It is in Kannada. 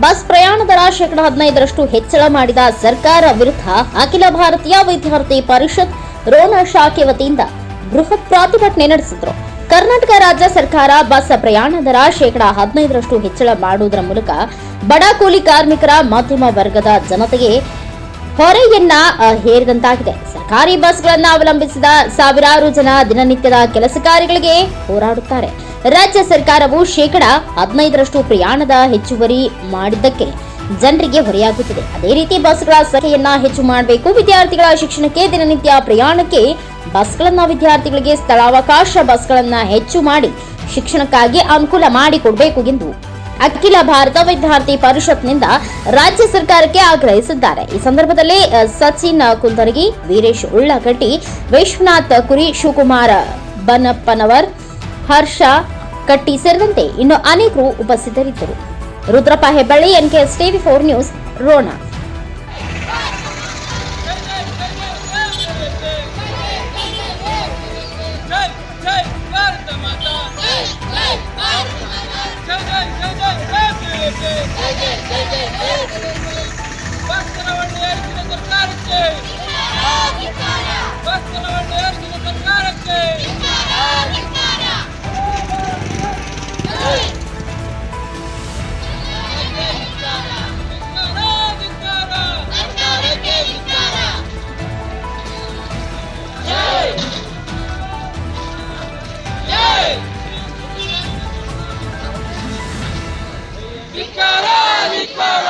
ಬಸ್ ಪ್ರಯಾಣ ದರ ಶೇಕಡ ಹದಿನೈದರಷ್ಟು ಹೆಚ್ಚಳ ಮಾಡಿದ ಸರ್ಕಾರ ವಿರುದ್ಧ ಅಖಿಲ ಭಾರತೀಯ ವಿದ್ಯಾರ್ಥಿ ಪರಿಷತ್ ರೋಣ ಶಾಖೆ ವತಿಯಿಂದ ಬೃಹತ್ ಪ್ರತಿಭಟನೆ ನಡೆಸಿದ್ರು. ಕರ್ನಾಟಕ ರಾಜ್ಯ ಸರ್ಕಾರ ಬಸ್ ಪ್ರಯಾಣ ದರ ಶೇಕಡ ಹದಿನೈದರಷ್ಟು ಹೆಚ್ಚಳ ಮಾಡುವುದರ ಮೂಲಕ ಬಡ ಕೂಲಿ ಕಾರ್ಮಿಕರ ಮಧ್ಯಮ ವರ್ಗದ ಜನತೆಗೆ ಹೊರೆಯನ್ನ ಹೇರಿದಂತಾಗಿದೆ. ಸರ್ಕಾರಿ ಬಸ್ಗಳನ್ನ ಅವಲಂಬಿಸಿದ ಸಾವಿರಾರು ಜನ ದಿನನಿತ್ಯದ ಕೆಲಸ ಕಾರ್ಯಗಳಿಗೆ ಹೋರಾಡುತ್ತಾರೆ. ರಾಜ್ಯ ಸರ್ಕಾರವು ಶೇಕಡ ಹದಿನೈದರಷ್ಟು ಪ್ರಯಾಣದ ಹೆಚ್ಚುವರಿ ಮಾಡಿದ್ದಕ್ಕೆ ಜನರಿಗೆ ಹೊರೆಯಾಗುತ್ತಿದೆ. ಅದೇ ರೀತಿ ಬಸ್ಗಳ ಸಂಖ್ಯೆಯನ್ನ ಹೆಚ್ಚು ಮಾಡಬೇಕು. ವಿದ್ಯಾರ್ಥಿಗಳ ಶಿಕ್ಷಣಕ್ಕೆ ದಿನನಿತ್ಯ ಪ್ರಯಾಣಕ್ಕೆ ಬಸ್ಗಳನ್ನ ವಿದ್ಯಾರ್ಥಿಗಳಿಗೆ ಸ್ಥಳಾವಕಾಶ ಬಸ್ಗಳನ್ನ ಹೆಚ್ಚು ಮಾಡಿ ಶಿಕ್ಷಣಕ್ಕಾಗಿ ಅನುಕೂಲ ಮಾಡಿಕೊಡಬೇಕು ಎಂದು ಅಖಿಲ ಭಾರತ ವಿದ್ಯಾರ್ಥಿ ಪರಿಷತ್ನಿಂದ ರಾಜ್ಯ ಸರ್ಕಾರಕ್ಕೆ ಆಗ್ರಹಿಸಿದ್ದಾರೆ. ಈ ಸಂದರ್ಭದಲ್ಲಿ ಸಚಿನ್ ಕುಂದರಗಿ, ವೀರೇಶ್ ಉಳ್ಳಗಟ್ಟಿ ವಿಶ್ವನಾಥ್ ಕುರಿ, ಶಿವಕುಮಾರ್ ಬನ್ನಪ್ಪನವರ್ ಹರ್ಷ ಕಟ್ಟಿ ಸೇರಿದಂತೆ ಇನ್ನು ಅನೇಕರು ಉಪಸ್ಥಿತರಿದ್ದರು. Rudrappa Hebballi NKS TV four news Rona. Sigma!